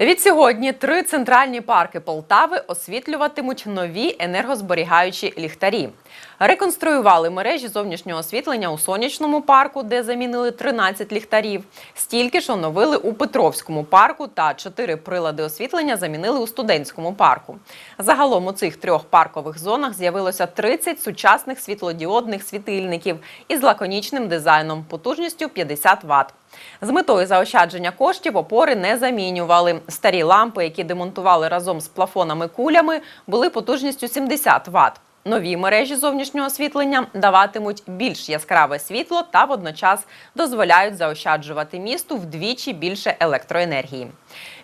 Відсьогодні три центральні парки Полтави освітлюватимуть нові енергозберігаючі ліхтарі. Реконструювали мережі зовнішнього освітлення у сонячному парку, де замінили 13 ліхтарів. Стільки ж оновили у Петровському парку та чотири прилади освітлення замінили у студентському парку. Загалом у цих трьох паркових зонах з'явилося 30 сучасних світлодіодних світильників із лаконічним дизайном потужністю 50 Вт. З метою заощадження коштів опори не замінювали. Старі лампи, які демонтували разом з плафонами кулями, були потужністю 70 Вт. Нові мережі зовнішнього освітлення даватимуть більш яскраве світло та водночас дозволяють заощаджувати місту вдвічі більше електроенергії.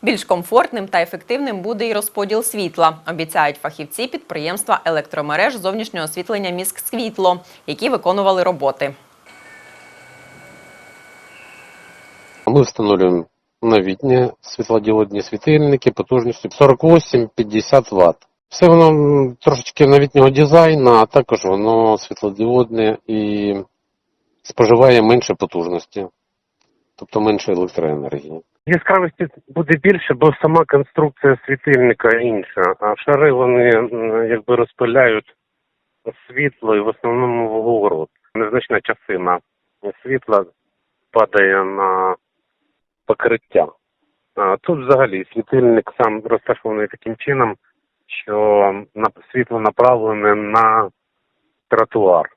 Більш комфортним та ефективним буде і розподіл світла, обіцяють фахівці підприємства електромереж зовнішнього освітлення «Міськсвітло», які виконували роботи. Ми встановлюємо новітні світлодіодні світильники потужністю 48-50 Вт. Все воно трошечки новітнього дизайну, а також воно світлодіодне і споживає менше потужності, тобто менше електроенергії. Яскравості буде більше, бо сама конструкція світильника інша, а шари вони якби розпиляють світло і в основному вгору. Незначна частина світла падає на покриття. Тут взагалі світильник сам розташований таким чином, що світло направлене на тротуар.